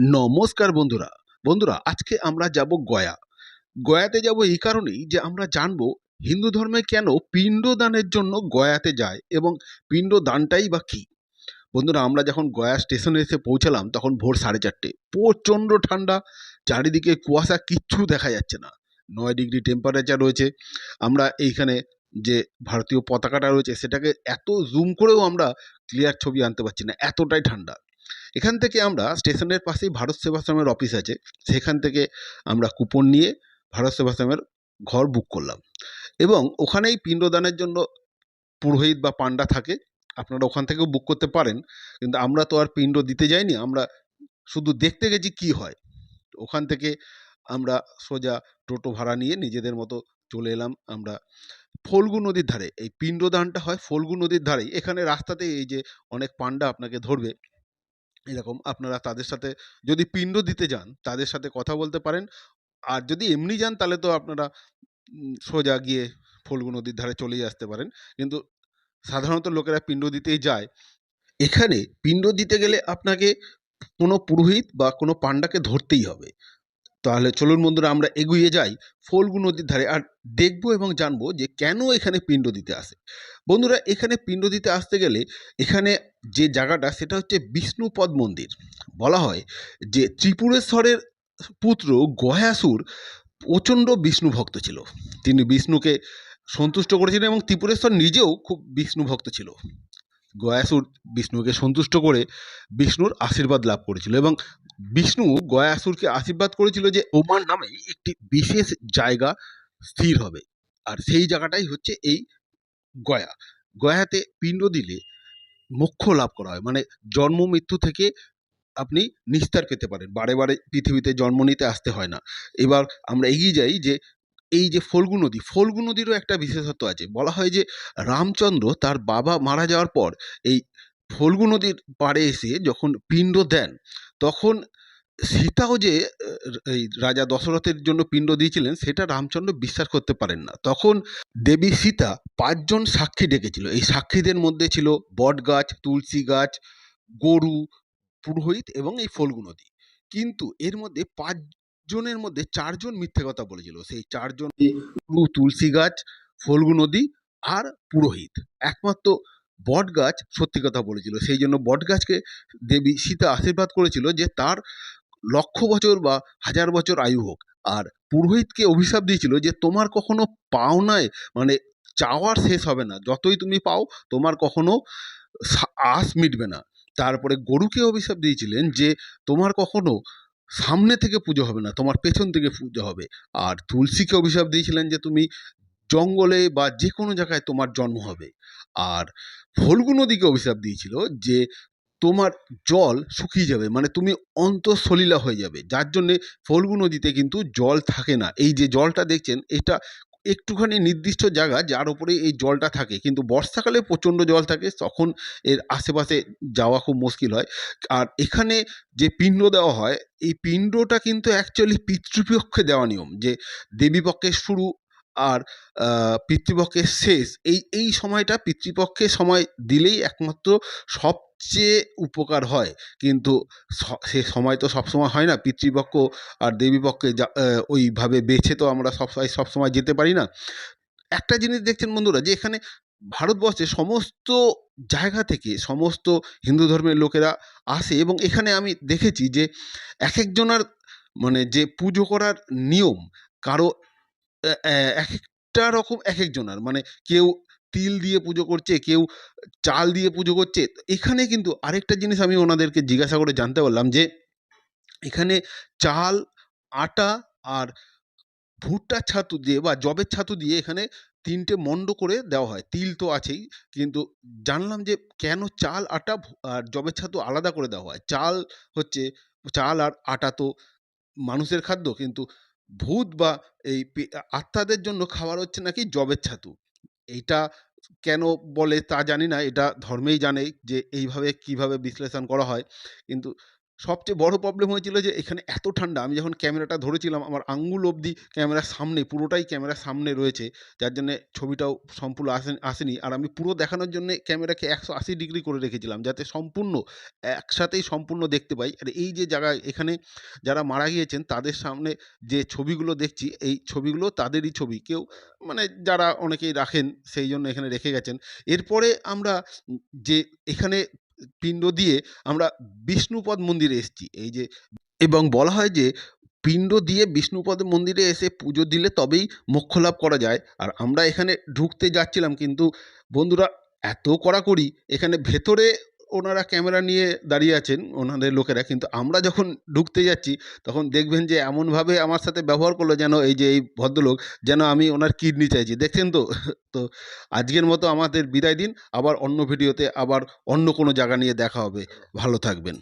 নমস্কার বন্ধুরা। বন্ধুরা, আজকে আমরা যাব গয়া। গয়াতে যাব এই কারণেই যে আমরা জানব হিন্দু ধর্মে কেন পিণ্ডদানের জন্য গয়াতে যায় এবং পিণ্ডদানটাই বা কী? বন্ধুরা, আমরা যখন গয়া স্টেশনে এসে পৌঁছালাম তখন ভোর সাড়ে চারটে। প্রচণ্ড ঠান্ডা, চারিদিকে কুয়াশা, কিচ্ছু দেখা যাচ্ছে না। নয় ডিগ্রি টেম্পারেচার রয়েছে। আমরা এইখানে যে ভারতীয় পতাকাটা রয়েছে সেটাকে এত জুম করেও আমরা ক্লিয়ার ছবি আনতে পারছি না। এতটাই ঠান্ডা। এখান থেকে আমরা স্টেশনের পাশেই ভারত সেবাশ্রমের অফিস আছে। সেখান থেকে আমরা কুপন নিয়ে ভারত সেবাশ্রমের ঘর বুক করলাম। এবং ওখানেই পিণ্ডদানের জন্য পুরোহিত বা পান্ডা থাকে। আপনারা ওখান থেকেও বুক করতে পারেন। কিন্তু আমরা তো আর পিণ্ড দিতে যাইনি। আমরা শুধু দেখতে গেছি কি হয়। ওখান থেকে আমরা সোজা টোটো ভাড়া নিয়ে নিজেদের মতো চলে এলাম আমরা ফল্গু নদীর ধারে। এই পিণ্ডদানটা হয় ফল্গু নদীর ধারেই। এখানে রাস্তাতে এই যে অনেক পান্ডা আপনাকে ধরবে। এরকম আপনারা তাদের সাথে যদি পিণ্ড দিতে যান, তাদের সাথে কথা বলতে পারেন। আর যদি এমনি যান, তাহলে তো আপনারা সোজা গিয়ে ফল্গু নদীর ধারে চলেই আসতে পারেন। কিন্তু সাধারণত লোকেরা পিণ্ড দিতেই যায়। এখানে পিণ্ড দিতে গেলে আপনাকে কোনো পুরোহিত বা কোনো পাণ্ডাকে ধরতেই হবে। তাহলে চলুন বন্ধুরা, আমরা এগিয়ে যাই ফল্গু নদীর ধারে আর দেখব এবং জানব যে কেন এখানে পিণ্ড দিতে আসে। বন্ধুরা, এখানে পিণ্ড দিতে আসতে গেলে এখানে যে জায়গাটা, সেটা হচ্ছে বিষ্ণুপদ মন্দির। বলা হয় যে ত্রিপুরেশ্বরের পুত্র গয়াসুর প্রচণ্ড বিষ্ণু ভক্ত ছিল। তিনি বিষ্ণুকে সন্তুষ্ট করেছিলেন এবং ত্রিপুরেশ্বর নিজেও খুব বিষ্ণু ভক্ত ছিল। গয়াসুর বিষ্ণুকে সন্তুষ্ট করে বিষ্ণুর আশীর্বাদ লাভ করেছিল এবং বিষ্ণু গয়াসুরকে আশীর্বাদ করেছিল যে ওমার নামে একটি বিশেষ জায়গা স্থির হবে। আর সেই জায়গাটাই হচ্ছে এই গয়া। গয়াতে পিণ্ড দিলে মোক্ষ লাভ করা হয়। মানে জন্ম, মৃত্যু থেকে আপনি নিস্তার পেতে পারেন। বারে বারে পৃথিবীতে জন্ম নিতে আসতে হয় না। এবার আমরা এগিয়ে যাই যে এই যে ফল্গু নদী, ফল্গু নদীরও একটা বিশেষত্ব আছে। বলা হয় যে রামচন্দ্র তার বাবা মারা যাওয়ার পর এই ফল্গু নদীর পাড়ে এসে যখন পিণ্ড দেন, তখন সীতাও যে এই রাজা দশরথের জন্য পিণ্ড দিয়েছিলেন, সেটা রামচন্দ্র বিশ্বাস করতে পারেন না। তখন দেবী সীতা পাঁচজন সাক্ষী ডেকেছিল। এই সাক্ষীদের মধ্যে ছিল বট গাছ তুলসী গাছ, গরু, পুরোহিত এবং এই ফল্গু নদী। কিন্তু এর মধ্যে পাঁচজনের মধ্যে চারজন মিথ্যে কথা বলেছিল। সেই চারজন তুলসী গাছ, ফল্গু নদী আর পুরোহিত। একমাত্র বট গাছ সত্যি কথা বলেছিল। সেই জন্য বট গাছকে দেবী সীতা আশীর্বাদ করেছিল যে তার লক্ষ বছর বা হাজার বছর আয়ু হোক। আর পুরোহিতকে অভিশাপ দিয়েছিল যে তোমার কখনো পাওনায় মানে চাওয়ার শেষ হবে না। যতই তুমি পাও, তোমার কখনো আশ মিটবে না। তারপরে গরুকে অভিশাপ দিয়েছিলেন যে তোমার কখনো সামনে থেকে পুজো হবে না, তোমার পেছন থেকে পুজো হবে। আর তুলসীকে অভিশাপ দিয়েছিলেন যে তুমি জঙ্গলে বা যে কোনো জায়গায় তোমার জন্ম হবে। আর ফল্গু নদীকে অভিশাপ দিয়েছিল যে তোমার জল শুকিয়ে যাবে মানে তুমি অন্তঃসলীলা হয়ে যাবে। যার জন্যে ফল্গু নদীতে কিন্তু জল থাকে না। এই যে জলটা দেখছেন, এটা একটুখানি নির্দিষ্ট জায়গা যার উপরে এই জলটা থাকে। কিন্তু বর্ষাকালে প্রচণ্ড জল থাকে, তখন এর আশেপাশে যাওয়া খুব মুশকিল হয়। আর এখানে যে পিণ্ড দেওয়া হয়, এই পিণ্ডটা কিন্তু অ্যাকচুয়ালি পিতৃপক্ষে দেওয়া নিয়ম যে দেবীপক্ষের শুরু আর পিতৃপক্ষের শেষ। এই এই সময়টা পিতৃপক্ষের সময় দিলেই একমাত্র সব সবচেয়ে উপকার হয়। কিন্তু সে সময় তো সবসময় হয় না। পিতৃপক্ষ আর দেবীপক্ষে যা ওইভাবে বেছে তো আমরা সবসময় সবসময় যেতে পারি না। একটা জিনিস দেখছেন বন্ধুরা যে এখানে ভারতবর্ষে সমস্ত জায়গা থেকে সমস্ত হিন্দু ধর্মের লোকেরা আসে এবং এখানে আমি দেখেছি যে এক একজনার মানে যে পুজো করার নিয়ম কারও এক একটা রকম এক একজনার মানে কেউ তিল দিয়ে পুজো করছে, কেউ চাল দিয়ে পুজো করছে। এখানে কিন্তু আরেকটা জিনিস আমি ওনাদেরকে জিজ্ঞাসা করে জানতে পারলাম যে, এখানে চাল, আটা আর ভুট্টার ছাতু দিয়ে বা যবের ছাতু দিয়ে এখানে তিনটে মণ্ড করে দেওয়া হয়। তিল তো আছেই, কিন্তু জানলাম যে কেন চাল, আটা আর যবের ছাতু আলাদা করে দেওয়া হয়। চাল হচ্ছে, চাল আর আটা তো মানুষের খাদ্য, কিন্তু ভূত বা এই আত্মাদের জন্য খাবার হচ্ছে নাকি জবের ছাতু। এইটা কেন বলে তা জানি না, এটা ধর্মেই জানে যে এইভাবে কীভাবে বিশ্লেষণ করা হয়। কিন্তু সবচেয়ে বড় প্রবলেম হয়েছিল যে এখানে এত ঠান্ডা, আমি যখন ক্যামেরাটা ধরেছিলাম, আমার আঙ্গুল অবধি ক্যামেরার সামনে, পুরোটাই ক্যামেরার সামনে রয়েছে, যার জন্যে ছবিটাও সম্পূর্ণ আসে আসেনি। আর আমি পুরো দেখানোর জন্যে ক্যামেরাকে একশো আশি ডিগ্রি করে রেখেছিলাম, যাতে সম্পূর্ণ, একসাথেই সম্পূর্ণ দেখতে পাই। আর এই যে জায়গায়, এখানে যারা মারা গিয়েছেন, তাদের সামনে যে ছবিগুলো দেখছি, এই ছবিগুলো তাদেরই ছবি। কেউ মানে যারা অনেকেই রাখেন, সেই জন্য এখানে রেখে গেছেন। এরপরে আমরা যে, এখানে পিণ্ড দিয়ে আমরা বিষ্ণুপদ মন্দিরে এসেছি। এই যে, এবং বলা হয় যে, পিণ্ড দিয়ে বিষ্ণুপদ মন্দিরে এসে পুজো দিলে তবেই মোক্ষ লাভ করা যায়। আর আমরা এখানে ঢুকতে যাচ্ছিলাম, কিন্তু বন্ধুরা, এত কড়াকড়ি, এখানে ভেতরে ওনারা ক্যামেরা নিয়ে দাঁড়িয়ে আছেন ওনাদের লোকেরা, কিন্তু আমরা যখন ঢুকতে যাচ্ছি, তখন দেখবেন যে এমনভাবে আমার সাথে ব্যবহার করল যেন এই যে এই ভদ্রলোক, যেন আমি ওনার কিডনি চাইছি। দেখছেন তো? তো আজকের মতো আমাদের বিদায় দিন। আবার অন্য ভিডিওতে আবার অন্য কোনো জায়গা নিয়ে দেখা হবে। ভালো থাকবেন।